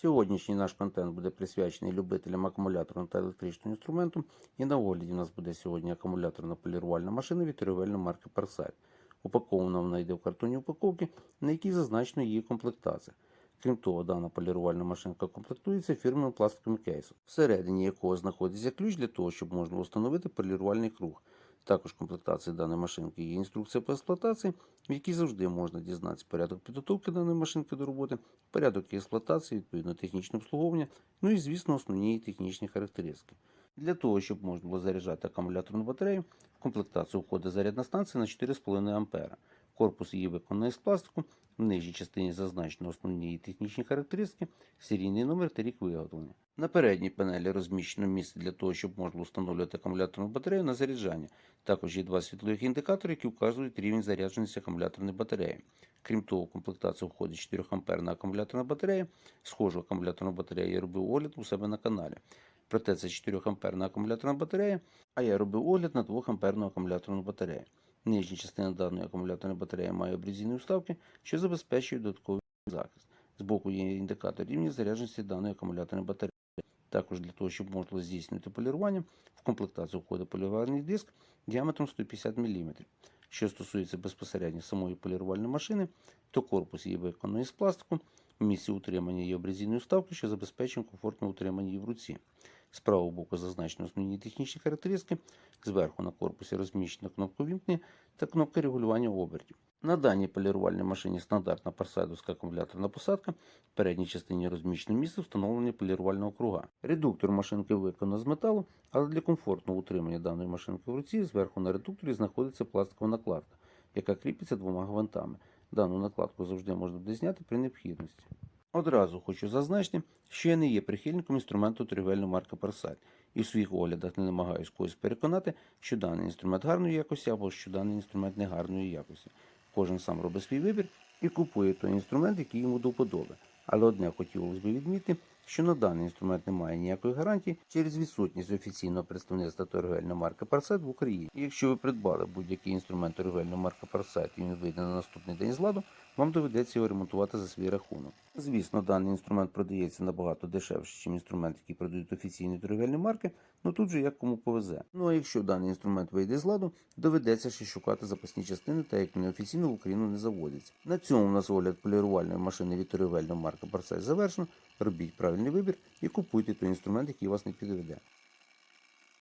Сьогоднішній наш контент буде присвячений любителям акумуляторного та електричного інструменту. І на огляді у нас буде сьогодні акумуляторна полірувальна машина від торговельної марки Parsight. Упакована вона йде в картонній упаковці, на якій зазначено її комплектація. Крім того, дана полірувальна машинка комплектується фірмовим пластиковим кейсом, всередині якого знаходиться ключ для того, щоб можна встановити полірувальний круг. Також в комплектації даної машинки є інструкція по експлуатації, в якій завжди можна дізнатися порядок підготовки даної машинки до роботи, порядок експлуатації, відповідно технічне обслуговування, ну і, звісно, основні технічні характеристики. Для того, щоб можна було заряджати акумуляторну батарею, в комплектацію входить зарядна станція на 4,5 А. Корпус її виконаний з пластику, в нижній частині зазначено основні її технічні характеристики, серійний номер та рік виготовлення. На передній панелі розміщено місце для того, щоб можна встановлювати акумуляторну батарею на заряджання. Також є два світлових індикатори, які вказують рівень зарядженості акумуляторної батареї. Крім того, в комплектацію входить 4 амперна акумуляторна батарея. Схожу акумуляторну батарею я робив огляд у себе на каналі. Проте це 4 амперна акумуляторна батарея, а я робив огляд на 2 амперну акумуляторну батарею. Нижня частина даної акумуляторної батареї має обрізійні вставки, що забезпечують додатковий захист. Збоку є індикатор рівня зарядженості даної акумуляторної батареї. Також для того, щоб можна здійснити полірування, в комплектацію входить полірувальний диск діаметром 150 мм. Що стосується безпосередньо самої полірувальної машини, то корпус її виконаний з пластику, місці утримання є обрізійної вставки, що забезпечує комфортне утримання її в руці. З правого боку зазначено основні технічні характеристики. Зверху на корпусі розміщена кнопка вімкнення та кнопка регулювання обертів. На даній полірувальній машині стандартна парсайдовська акумуляторна посадка. В передній частині розміщено місце встановлення полірувального круга. Редуктор машинки виконано з металу, але для комфортного утримання даної машинки в руці зверху на редукторі знаходиться пластикова накладка, яка кріпиться двома гвинтами. Дану накладку завжди можна буде зняти при необхідності. Одразу хочу зазначити, що я не є прихильником інструменту торгівельної марки Парсаль, і в своїх оглядах не намагаюсь когось переконати, що даний інструмент гарної якості або що даний інструмент не гарної якості. Кожен сам робить свій вибір і купує той інструмент, який йому до вподоби. Але одне хотілося б відмітити, що на даний інструмент немає ніякої гарантії через відсутність офіційного представництва торговельної марки Parsight в Україні. І якщо ви придбали будь-який інструмент торговельної марки Parsight і він вийде на наступний день з ладу, вам доведеться його ремонтувати за свій рахунок. Звісно, даний інструмент продається набагато дешевше, ніж інструмент, який продають офіційні торговельні марки, ну тут же як кому повезе. Ну а якщо даний інструмент вийде з ладу, доведеться ще шукати запасні частини, та як неофіційно в Україну не заводяться. На цьому у нас огляд полірувальної машини від торговельної марки Parsight завершено. Робіть правильний вибір і купуйте той інструмент, який вас не підведе.